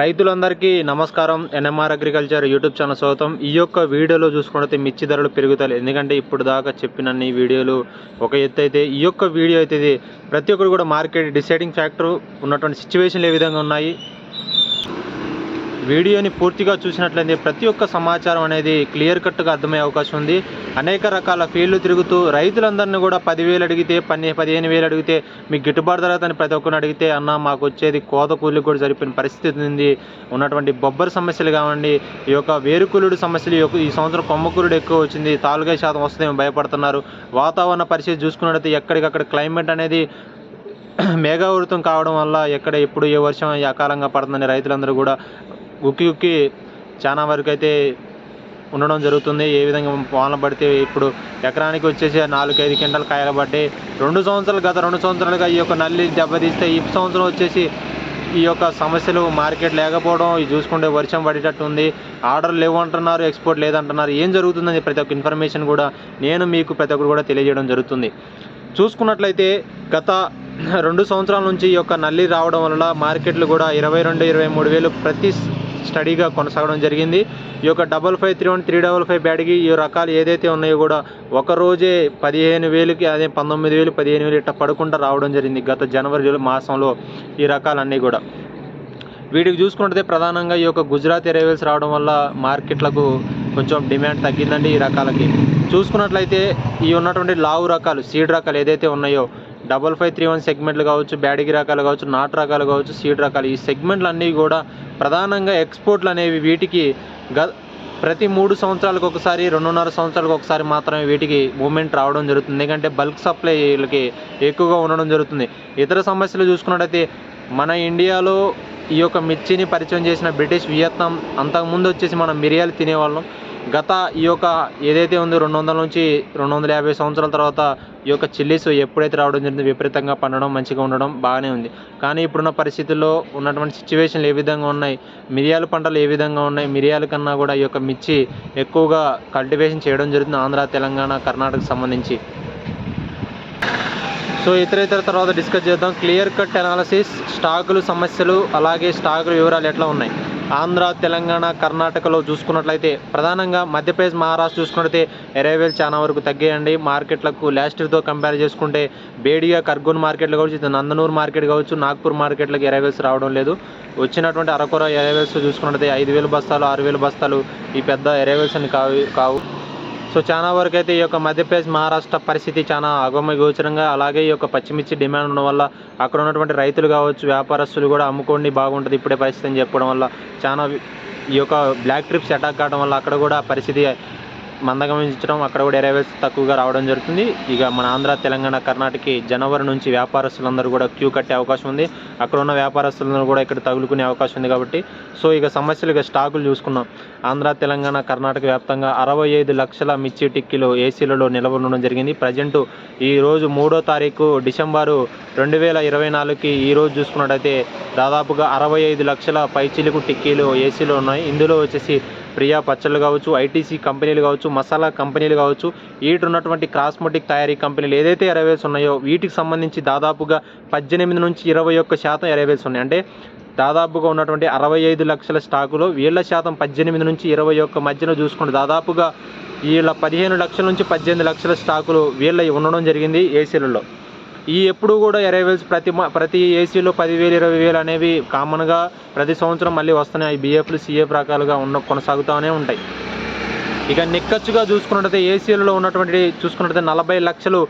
రైతులందరికీ నమస్కారం. NMR agriculture YouTube channel స్వాగతం. ఈ యొక్క వీడియోలో చూసుకుంటే మిర్చి ధరలు పెరుగుతాయి ఎందుకంటే ఇప్పుడు దాకా చెప్పినన్ని వీడియోలు ఒక ఎత్తు అయితే ఈ యొక్క వీడియో అయితే ప్రతి ఒక్కరు కూడా మార్కెట్ డిసైడింగ్ ఫ్యాక్టర్ ఉన్నటువంటి సిచ్యువేషన్లు ఏ విధంగా ఉన్నాయి. వీడియోని పూర్తిగా చూసినట్లయితే ప్రతి ఒక్క సమాచారం అనేది క్లియర్ కట్గా అర్థమయ్యే అవకాశం ఉంది. అనేక రకాల ఫీల్డ్లు తిరుగుతూ రైతులందరినీ కూడా పదివేలు అడిగితే పని పదిహేను వేలు అడిగితే మీకు గిట్టుబాటు ధర అని ప్రతి ఒక్కరిని అడిగితే అన్న మాకు వచ్చేది కోత కూలికి కూడా జరిపిన పరిస్థితి ఉంది. ఉన్నటువంటి బొబ్బర్ సమస్యలు కావండి ఈ యొక్క వేరుకూలుడు సమస్యలు ఈ యొక్క- ఈ సంవత్సరం కొమ్మకులుడు ఎక్కువ వచ్చింది తాలుగై శాతం వస్తుందేమో భయపడుతున్నారు. వాతావరణ పరిస్థితి చూసుకున్నట్లయితే ఎక్కడికక్కడ క్లైమేట్ అనేది మేఘావృతం కావడం వల్ల ఎక్కడ ఎప్పుడు ఏ వర్షం అకాలంగా పడుతుందని రైతులందరూ కూడా ఉక్కి ఉక్కి చాలా వరకు అయితే ఉండడం జరుగుతుంది. ఏ విధంగా వానలు పడితే ఇప్పుడు ఎకరానికి వచ్చేసి నాలుగైదు క్వింటాలు కాయలు పడ్డాయి. రెండు సంవత్సరాలు గత రెండు సంవత్సరాలుగా ఈ యొక్క నల్లి దెబ్బతీస్తే ఈ సంవత్సరం వచ్చేసి ఈ యొక్క సమస్యలు మార్కెట్ లేకపోవడం ఇది చూసుకుంటే వర్షం పడేటట్టు ఉంది. ఆర్డర్ లేవు అంటున్నారు ఎక్స్పోర్ట్ లేదంటున్నారు. ఏం జరుగుతుందని ప్రతి ఒక్క ఇన్ఫర్మేషన్ కూడా నేను మీకు ప్రతి ఒక్కరు కూడా తెలియజేయడం జరుగుతుంది. చూసుకున్నట్లయితే గత రెండు సంవత్సరాల నుంచి ఈ యొక్క నల్లి రావడం వల్ల మార్కెట్లు కూడా ఇరవై రెండు ఇరవై మూడు వేలు ప్రతి స్టడీగా కొనసాగడం జరిగింది. ఈ యొక్క double five three one three double five బ్యాడ్కి ఈ రకాలు ఏదైతే ఉన్నాయో కూడా ఒక రోజే పదిహేను వేలకి అదే పంతొమ్మిది వేలు పదిహేను వేలు ఇట్లా పడకుండా రావడం జరిగింది గత జనవరి మాసంలో ఈ రకాలన్నీ కూడా. వీటికి చూసుకుంటే ప్రధానంగా ఈ యొక్క గుజరాత్ ఎరైవల్స్ రావడం వల్ల మార్కెట్లకు కొంచెం డిమాండ్ తగ్గిందండి ఈ రకాలకి. చూసుకున్నట్లయితే ఈ ఉన్నటువంటి లావు రకాలు సీడ్ రకాలు ఏదైతే ఉన్నాయో డబల్ ఫైవ్ త్రీ వన్ సెగ్మెంట్లు కావచ్చు బ్యాడిగి రకాలు కావచ్చు నాటు రకాలు కావచ్చు సీడ్ రకాలు. ఈ సెగ్మెంట్లు అన్నీ కూడా ప్రధానంగా ఎక్స్పోర్ట్లు అనేవి వీటికి గ ప్రతి మూడు సంవత్సరాలకు ఒకసారి రెండున్నర సంవత్సరాలకు ఒకసారి మాత్రమే వీటికి మూమెంట్ రావడం జరుగుతుంది. ఎందుకంటే బల్క్ సప్లైలకి ఎక్కువగా ఉండడం జరుగుతుంది. ఇతర సమస్యలు చూసుకున్నట్టయితే మన ఇండియాలో ఈ యొక్క మిర్చిని పరిచయం చేసిన బ్రిటిష్ వియత్నాం అంతకుముందు వచ్చేసి మనం మిరియాలు తినేవాళ్ళం. గత ఈ యొక్క ఏదైతే ఉందో రెండు వందల నుంచి రెండు వందల యాభై సంవత్సరాల తర్వాత ఈ యొక్క చిల్లీస్ ఎప్పుడైతే రావడం జరిగింది విపరీతంగా పండడం మంచిగా ఉండడం బాగానే ఉంది. కానీ ఇప్పుడున్న పరిస్థితుల్లో ఉన్నటువంటి సిచ్యువేషన్లు ఏ విధంగా ఉన్నాయి? మిరియాల పంటలు ఏ విధంగా ఉన్నాయి? మిరియాల కన్నా కూడా ఈ యొక్క మిర్చి ఎక్కువగా కల్టివేషన్ చేయడం జరుగుతుంది ఆంధ్ర తెలంగాణ కర్ణాటకకు సంబంధించి. సో ఇతర ఇతర తర్వాత డిస్కస్ చేద్దాం. క్లియర్ కట్ అనాలసిస్ స్టాకులు సమస్యలు అలాగే స్టాకుల వివరాలు ఎట్లా ఉన్నాయి? ఆంధ్ర తెలంగాణ కర్ణాటకలో చూసుకున్నట్లయితే ప్రధానంగా మధ్యప్రదేశ్ మహారాష్ట్ర చూసుకున్నట్లయితే ఎరైవల్ చాలా వరకు తగ్గాయండి. మార్కెట్లకు లాస్ట్ ఇయర్తో కంపేర్ చేసుకుంటే బేడిగా కర్గూన్ మార్కెట్లు కావచ్చు నందనూరు మార్కెట్ కావచ్చు నాగ్పూర్ మార్కెట్లకు ఎరైవేల్స్ రావడం లేదు. వచ్చినటువంటి అరకొర ఎరైవేల్స్ చూసుకున్నట్లయితే ఐదు వేలు బస్తాలు ఆరు వేలు బస్తాలు ఈ పెద్ద ఎరైవేల్స్ అని కావు కావు. సో చాలా వరకు అయితే ఈ యొక్క మధ్యప్రదేశ్ మహారాష్ట్ర పరిస్థితి చాలా అగమ గోచరంగా అలాగే ఈ యొక్క పచ్చిమిర్చి డిమాండ్ ఉండడం వల్ల అక్కడ ఉన్నటువంటి రైతులు కావచ్చు వ్యాపారస్తులు కూడా అమ్ముకోండి బాగుంటుంది ఇప్పుడే పరిస్థితి అని చెప్పడం వల్ల చాలా ఈ యొక్క బ్లాక్ ట్రిప్స్ అటాక్ కావడం వల్ల అక్కడ కూడా పరిస్థితి మందగమించడం అక్కడ కూడా ఎరైవల్స్ తక్కువగా రావడం జరుగుతుంది. ఇక మన ఆంధ్ర తెలంగాణ కర్ణాటకకి జనవరి నుంచి వ్యాపారస్తులందరూ కూడా క్యూ కట్టే అవకాశం ఉంది. అక్కడ ఉన్న వ్యాపారస్తులందరూ కూడా ఇక్కడ తగులుకునే అవకాశం ఉంది కాబట్టి. సో ఇక సమస్యలు ఇక స్టాకులు చూసుకున్నాం ఆంధ్ర తెలంగాణ కర్ణాటక వ్యాప్తంగా అరవై ఐదు లక్షల మిర్చి టిక్కీలు ఏసీలలో నిల్వ ఉండడం జరిగింది. ప్రజెంట్ ఈ రోజు మూడో తారీఖు డిసెంబరు రెండు వేల ఇరవై నాలుగుకి ఈ రోజు చూసుకున్నట్టయితే దాదాపుగా అరవై ఐదు లక్షల పైచిలుకు టిక్కీలు ఏసీలో ఉన్నాయి. ఇందులో వచ్చేసి ప్రియా పచ్చళ్ళు కావచ్చు ఐటీసీ కంపెనీలు కావచ్చు మసాలా కంపెనీలు కావచ్చు వీటి ఉన్నటువంటి క్రాస్మెటిక్ తయారీ కంపెనీలు ఏదైతే ఎరవేల్స్ ఉన్నాయో వీటికి సంబంధించి దాదాపుగా పద్దెనిమిది నుంచి ఇరవై ఒక్క శాతం ఎరవేల్స్ ఉన్నాయి. అంటే దాదాపుగా ఉన్నటువంటి అరవై ఐదు లక్షల స్టాకులో వీళ్ళ శాతం పద్దెనిమిది నుంచి ఇరవై ఒక్క మధ్యలో చూసుకుంటే దాదాపుగా వీళ్ళ పదిహేను లక్షల నుంచి పద్దెనిమిది లక్షల స్టాకులు వీళ్ళ ఉండడం జరిగింది ఏసీలలో. ఈ ఎప్పుడు కూడా ఎరైవల్స్ ప్రతి మ- ప్రతి ఏసీలో పదివేలు ఇరవై వేలు అనేవి కామన్గా ప్రతి సంవత్సరం మళ్ళీ వస్తున్నాయి. బిఎఫ్లు సిఎఫ్ రకాలుగా ఉన్న కొనసాగుతూనే ఉంటాయి. ఇక నిక్కచ్చుగా చూసుకున్నట్టయితే ఏసీలలో ఉన్నటువంటి చూసుకున్నట్టయితే నలభై లక్షలు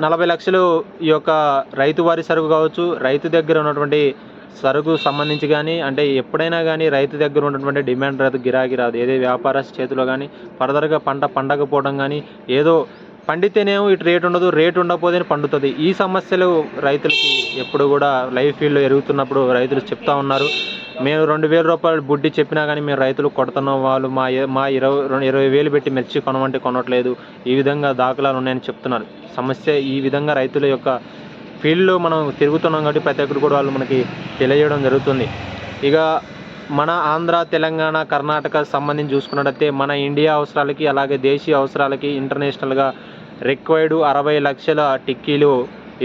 నలభై లక్షలు ఈ యొక్క రైతు వారి సరుకు కావచ్చు. రైతు దగ్గర ఉన్నటువంటి సరుకు సంబంధించి కానీ అంటే ఎప్పుడైనా కానీ రైతు దగ్గర ఉన్నటువంటి డిమాండ్ రాదు గిరాకీ రాదు. ఏదో వ్యాపారస్తు చేతిలో కానీ ఫర్దర్గా పంట పండకపోవడం కానీ ఏదో పండితేనేమో ఇటు రేటు ఉండదు రేటు ఉండకపోతే పండుతుంది. ఈ సమస్యలు రైతులకి ఎప్పుడు కూడా లైఫ్ ఫీల్డ్లో ఎరుగుతున్నప్పుడు రైతులు చెప్తా ఉన్నారు. మేము రెండు వేల రూపాయలు బుడ్డి చెప్పినా కానీ మేము రైతులు కొడుతున్నాం వాళ్ళు మా మా ఇరవై రెండు ఇరవై వేలు పెట్టి మిర్చి కొనమంటే కొనట్లేదు. ఈ విధంగా దాఖలాలు ఉన్నాయని చెప్తున్నారు. సమస్య ఈ విధంగా రైతుల యొక్క ఫీల్డ్లో మనం తిరుగుతున్నాం కాబట్టి ప్రతి ఒక్కరు కూడా వాళ్ళు మనకి తెలియజేయడం జరుగుతుంది. ఇక మన ఆంధ్ర తెలంగాణ కర్ణాటక సంబంధించి చూసుకున్నట్టయితే మన ఇండియా అవసరాలకి అలాగే దేశీయ అవసరాలకి ఇంటర్నేషనల్గా రిక్వైర్డ్ అరవై లక్షల టిక్కీలు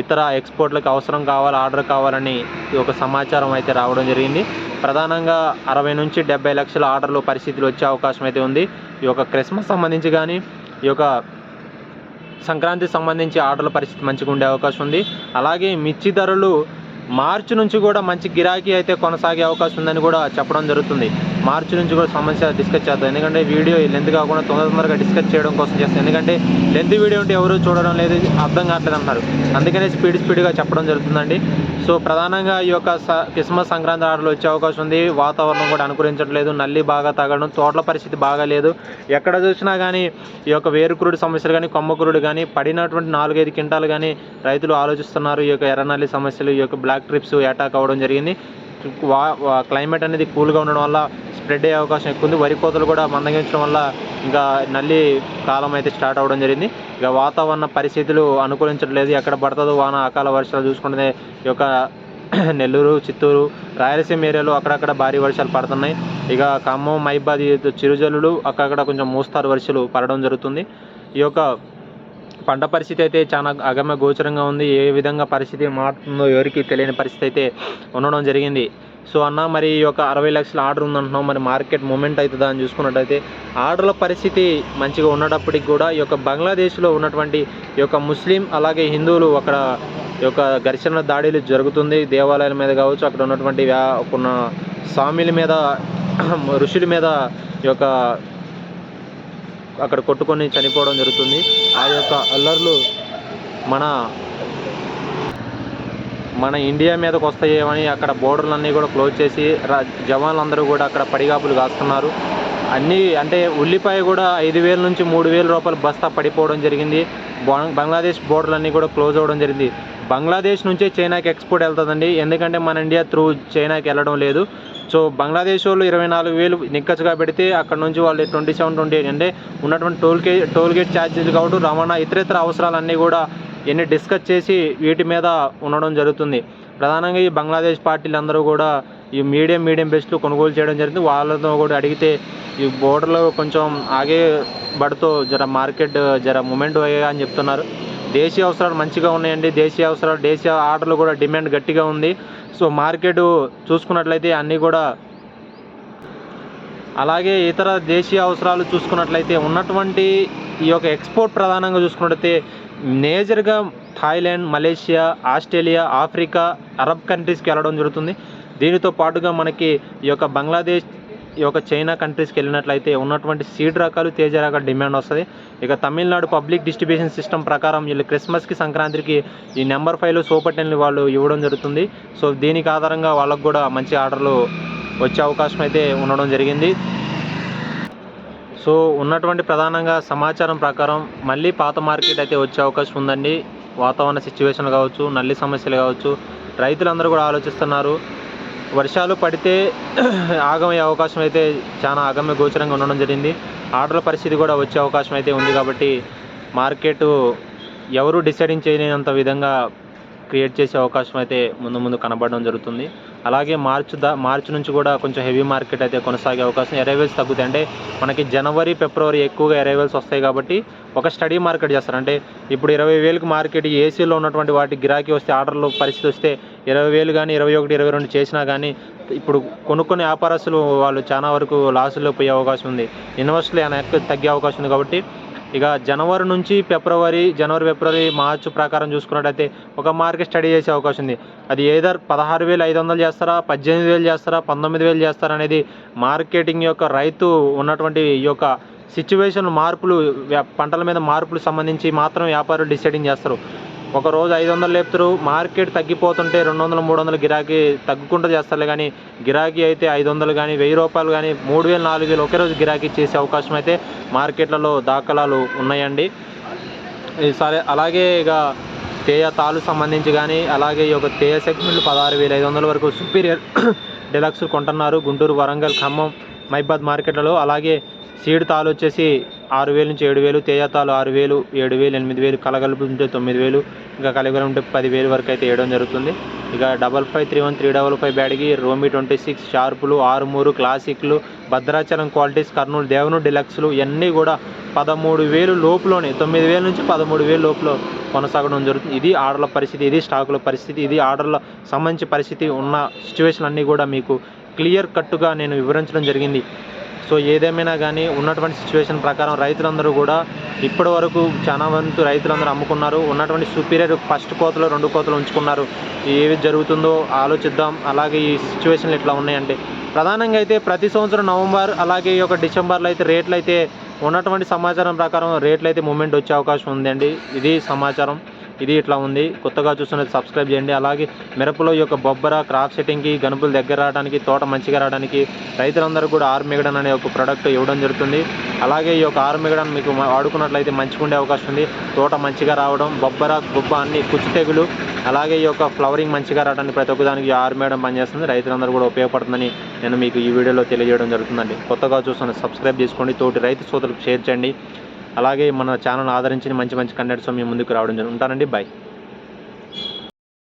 ఇతర ఎక్స్పోర్ట్లకు అవసరం కావాలి ఆర్డర్ కావాలని ఈ ఒక సమాచారం అయితే రావడం జరిగింది. ప్రధానంగా అరవై నుంచి డెబ్బై లక్షల ఆర్డర్లు పరిస్థితులు వచ్చే అవకాశం అయితే ఉంది. ఈ యొక్క క్రిస్మస్ సంబంధించి కానీ ఈ యొక్క సంక్రాంతికి సంబంధించి ఆర్డర్ల పరిస్థితి మంచిగా ఉండే అవకాశం ఉంది. అలాగే మిర్చి ధరలు మార్చి నుంచి కూడా మంచి గిరాకీ అయితే కొనసాగే అవకాశం ఉందని కూడా చెప్పడం జరుగుతుంది. మార్చి నుంచి కూడా సమస్య డిస్కస్ చేద్దాం. ఎందుకంటే వీడియో లెంత్ కాకుండా తొందర తొందరగా డిస్కస్ చేయడం కోసం చేస్తాం. ఎందుకంటే లెంత్ వీడియో ఉంటే ఎవరు చూడడం లేదు అర్థం కావట్లేదు అంటున్నారు అందుకనే స్పీడ్ స్పీడ్గా చెప్పడం జరుగుతుందండి. సో ప్రధానంగా ఈ యొక్క స- క్రిస్మస్ సంక్రాంతి ఆటలు వచ్చే అవకాశం ఉంది. వాతావరణం కూడా అనుకూలించట్లేదు. నల్లి బాగా తగలడం తోటల పరిస్థితి బాగాలేదు ఎక్కడ చూసినా కానీ ఈ యొక్క వేరుకురుడు సమస్యలు కానీ కొమ్మకురుడు కానీ పడినటువంటి నాలుగైదు క్వింటాలు కానీ రైతులు ఆలోచిస్తున్నారు. ఈ యొక్క ఎర్రనల్లి సమస్యలు ఈ యొక్క బ్లాక్ ట్రిప్స్ అటాక్ అవ్వడం జరిగింది. వా- క్లైమేట్ అనేది కూల్గా ఉండడం వల్ల స్ప్రెడ్ అయ్యే అవకాశం ఎక్కువ ఉంది. వరి కోతలు కూడా మందగించడం వల్ల ఇంకా నల్లి కాలం అయితే స్టార్ట్ అవ్వడం జరిగింది. ఇక వాతావరణ పరిస్థితులు అనుకూలించట్లేదు. ఎక్కడ పడుతుందో వాన అకాల వర్షాలు చూసుకుంటే ఈ యొక్క నెల్లూరు చిత్తూరు రాయలసీమ ఏరియాలో అక్కడక్కడ భారీ వర్షాలు పడుతున్నాయి. ఇక ఖమ్మం మైబాది చిరుజల్లులు అక్కడక్కడ కొంచెం మోస్తారు వర్షాలు పడడం జరుగుతుంది. ఈ యొక్క పంట పరిస్థితి అయితే చాలా అగమ్య గోచరంగా ఉంది. ఏ విధంగా పరిస్థితి మారుతుందో ఎవరికి తెలియని పరిస్థితి అయితే ఉండడం జరిగింది. సో అన్న మరి ఈ యొక్క అరవై లక్షల ఆర్డర్ ఉందంటున్నాం మరి మార్కెట్ మూమెంట్ అవుతుందా అని చూసుకున్నట్టయితే ఆర్డర్ల పరిస్థితి మంచిగా ఉన్నటప్పటికి కూడా ఈ యొక్క బంగ్లాదేశ్లో ఉన్నటువంటి ఈ యొక్క ముస్లిం అలాగే హిందువులు అక్కడ యొక్క ఘర్షణ దాడులు జరుగుతుంది. దేవాలయాల మీద కావచ్చు అక్కడ ఉన్నటువంటి వ్యా కొన్న స్వామిల మీద ఋషుల మీద ఈ యొక్క అక్కడ కొట్టుకొని చనిపోవడం జరుగుతుంది. ఆ యొక్క అల్లర్లు మన మన ఇండియా మీదకు వస్తాయేమని అక్కడ బోర్డర్లన్నీ కూడా క్లోజ్ చేసి రా- జవాన్లందరూ కూడా అక్కడ పడిగాపులు కాస్తున్నారు. అన్నీ అంటే ఉల్లిపాయ కూడా ఐదు వేల నుంచి మూడు వేల రూపాయలు బస్తా పడిపోవడం జరిగింది. బంగ్- బంగ్లాదేశ్ బోర్డర్లన్నీ కూడా క్లోజ్ అవ్వడం జరిగింది. బంగ్లాదేశ్ నుంచే చైనాకి ఎక్స్పోర్ట్ వెళ్తుందండి. ఎందుకంటే మన ఇండియా త్రూ చైనాకి వెళ్ళడం లేదు. సో బంగ్లాదేశ్ వాళ్ళు ఇరవై నాలుగు వేలు నిక్కచ్చుగా పెడితే అక్కడ నుంచి వాళ్ళు ట్వంటీ సెవెన్ ట్వంటీ ఎయిట్ అంటే ఉన్నటువంటి టోల్ గే టోల్ గేట్ ఛార్జీలు కాబట్టి రవాణా ఇతరేతర అవసరాలన్నీ కూడా ఇవన్నీ డిస్కస్ చేసి వీటి మీద ఉండడం జరుగుతుంది. ప్రధానంగా ఈ బంగ్లాదేశ్ పార్టీలు అందరూ కూడా ఈ మీడియం మీడియం బెస్ట్లు కొనుగోలు చేయడం జరిగింది. వాళ్ళతో కూడా అడిగితే ఈ బోర్డర్లో కొంచెం ఆగే బడితో జర మార్కెట్ జర మూమెంట్ అయ్యా అని చెప్తున్నారు. దేశీయ అవసరాలు మంచిగా ఉన్నాయండి. దేశీయ అవసరాలు దేశీయ ఆర్డర్లు కూడా డిమాండ్ గట్టిగా ఉంది. సో మార్కెట్ చూసుకున్నట్లయితే అన్నీ కూడా అలాగే ఇతర దేశీయ అవసరాలు చూసుకున్నట్లయితే ఉన్నటువంటి ఈ యొక్క ఎక్స్పోర్ట్ ప్రధానంగా చూసుకున్నట్లయితే మేజర్గా Thailand Malaysia Australia Africa Arab కంట్రీస్కి వెళ్ళడం జరుగుతుంది. దీనితో పాటుగా మనకి ఈ యొక్క బంగ్లాదేశ్ ఈ యొక్క చైనా కంట్రీస్కి వెళ్ళినట్లయితే ఉన్నటువంటి సీడ్ రకాలు తేజ రకాల డిమాండ్ వస్తుంది. ఇక తమిళనాడు పబ్లిక్ డిస్ట్రిబ్యూషన్ సిస్టమ్ ప్రకారం వీళ్ళు క్రిస్మస్కి సంక్రాంతికి ఈ నెంబర్ ఫైవ్లో సూపర్ టెన్లు వాళ్ళు ఇవ్వడం జరుగుతుంది. సో దీనికి ఆధారంగా వాళ్ళకు కూడా మంచి ఆర్డర్లు వచ్చే అవకాశం అయితే ఉండడం జరిగింది. సో ఉన్నటువంటి ప్రధానంగా సమాచారం ప్రకారం మళ్ళీ పాత మార్కెట్ అయితే వచ్చే అవకాశం ఉందండి. వాతావరణ సిచ్యువేషన్ కావచ్చు నల్లి సమస్యలు కావచ్చు రైతులందరూ కూడా ఆలోచిస్తున్నారు. వర్షాలు పడితే ఆగమయ్యే అవకాశం అయితే చాలా ఆగమ్య గోచరంగా ఉండడం జరిగింది. ఆర్డర్ల పరిస్థితి కూడా వచ్చే అవకాశం అయితే ఉంది కాబట్టి మార్కెట్ ఎవరు డిసైడింగ్ చేయలేనంత విధంగా క్రియేట్ చేసే అవకాశం అయితే ముందు ముందు కనబడడం జరుగుతుంది. అలాగే మార్చ్ దా మార్చ్ నుంచి కూడా కొంచెం హెవీ మార్కెట్ అయితే కొనసాగే అవకాశం ఎరైవల్స్ తగ్గుతాయి. అంటే మనకి జనవరి ఫిబ్రవరి ఎక్కువగా ఎరైవల్స్ వస్తాయి కాబట్టి ఒక స్టడీ మార్కెట్ చేస్తారు. అంటే ఇప్పుడు ఇరవై వేలకు మార్కెట్ ఏసీలో ఉన్నటువంటి వాటి గిరాకీ వస్తే ఆర్డర్లు పరిస్థితి వస్తే ఇరవై వేలు కానీ ఇరవై ఒకటి ఇరవై రెండు చేసినా కానీ ఇప్పుడు కొనుక్కునే వ్యాపారస్తులు వాళ్ళు చాలా వరకు లాసుల్లో పోయే అవకాశం ఉంది. ఇన్వెస్ట్లు వెనక్కి తగ్గే అవకాశం ఉంది కాబట్టి ఇక జనవరి నుంచి ఫిబ్రవరి జనవరి ఫిబ్రవరి మార్చ్ ప్రకారం చూసుకున్నట్టయితే ఒక మార్కెట్ స్టడీ చేసే అవకాశం ఉంది. అది ఏదర్ పదహారు వేలు ఐదు వందలు చేస్తారా పద్దెనిమిది వేలు చేస్తారా పంతొమ్మిది వేలు చేస్తారా అనేది మార్కెటింగ్ యొక్క రైతు ఉన్నటువంటి ఈ యొక్క సిచ్యువేషన్ మార్పులు వ్యా- పంటల మీద మార్పులు సంబంధించి మాత్రం వ్యాపారులు డిసైడింగ్ చేస్తారు. ఒక రోజు ఐదు వందలు లేపుతారు. మార్కెట్ తగ్గిపోతుంటే రెండు వందలు మూడు వందలు గిరాకీ తగ్గుకుంటూ చేస్తారు. కానీ గిరాకీ అయితే ఐదు వందలు కానీ వెయ్యి రూపాయలు కానీ మూడు వేలు నాలుగు వేలు ఒకే రోజు గిరాకీ చేసే అవకాశం అయితే మార్కెట్లలో దాఖలాలు ఉన్నాయండి. సరే అలాగే ఇక తేయ తాలు సంబంధించి కానీ అలాగే ఈ యొక్క తేయ సెగ్మెంట్లు పదహారు వేల ఐదు వందల వరకు సుపీరియర్ డెలక్స్ కొంటున్నారు. గుంటూరు వరంగల్ ఖమ్మం మైబాద్ మార్కెట్లలో. అలాగే సీడ్ తాలు వచ్చేసి ఆరు వేలు నుంచి ఏడు వేలు తేజ తాలు ఆరు వేలు ఏడు వేలు ఎనిమిది వేలు కలగలుపు ఉంటే తొమ్మిది వేలు ఇంకా కలిగలు ఉంటే పది వేలు వరకు అయితే వేయడం జరుగుతుంది. ఇక double five three one three double five బ్యాడ్కి రోమి ట్వంటీ సిక్స్ షార్పులు ఆరుమూరు క్లాసిక్లు భద్రాచలం క్వాలిటీస్ కర్నూలు దేవను డిలక్స్లు ఇవన్నీ కూడా పదమూడు వేలు లోపులోనే తొమ్మిది వేల నుంచి పదమూడు వేలు లోపల కొనసాగడం జరుగుతుంది. ఇది ఆర్డర్ల పరిస్థితి ఇది స్టాకుల పరిస్థితి ఇది ఆర్డర్ల సంబంధించి పరిస్థితి ఉన్న సిచ్యువేషన్ అన్నీ కూడా మీకు క్లియర్ కట్టుగా నేను వివరించడం జరిగింది. సో ఏదేమైనా కానీ ఉన్నటువంటి సిచ్యువేషన్ ప్రకారం రైతులందరూ కూడా ఇప్పటి వరకు చాలా వంతు రైతులందరూ అమ్ముకున్నారు. ఉన్నటువంటి సుపీరియర్ ఫస్ట్ కోతలు రెండు కోతలు ఉంచుకున్నారు. ఏవి జరుగుతుందో ఆలోచిద్దాం. అలాగే ఈ సిచ్యువేషన్లు ఇట్లా ఉన్నాయండి. ప్రధానంగా అయితే ప్రతి సంవత్సరం నవంబర్ అలాగే ఈ యొక్క డిసెంబర్లో అయితే రేట్లు అయితే ఉన్నటువంటి సమాచారం ప్రకారం రేట్లు అయితే మూమెంట్ వచ్చే అవకాశం ఉందండి. ఇది సమాచారం. ఇది ఇట్లా ఉంది. కొత్తగా చూస్తున్నది సబ్స్క్రైబ్ చేయండి. అలాగే మిరపలో ఈ యొక్క బొబ్బర క్రాప్ సెట్టింగ్కి గనుపులు దగ్గర రావడానికి తోట మంచిగా రావడానికి రైతులందరూ కూడా ఆర్మిగడన్ అనే ఒక ప్రోడక్ట్ ఇవ్వడం జరుగుతుంది. అలాగే ఈ యొక్క ఆర్మిగడన్ మీకు వాడుకున్నట్లయితే మంచిగా ఉండే అవకాశం ఉంది. తోట మంచిగా రావడం బొబ్బర గుబ్బ అన్ని కుచ్చు తెగులు అలాగే ఈ యొక్క ఫ్లవరింగ్ మంచిగా రావడానికి ప్రతి ఒక్కదానికి ఈ ఆర్మిగడన్ పనిచేస్తుంది. రైతులందరూ కూడా ఉపయోగపడుతుందని నేను మీకు ఈ వీడియోలో తెలియజేయడం జరుగుతుందండి. కొత్తగా చూస్తున్న సబ్స్క్రైబ్ చేసుకోండి. తోటి రైతు సోదరులకు షేర్ చేయండి. అలాగే మన ఛానల్ ఆదరించి మంచి మంచి కంటెంట్స్ మీ ముందుకు రావడం జరుగుతుంది. ఉంటానండి. బాయ్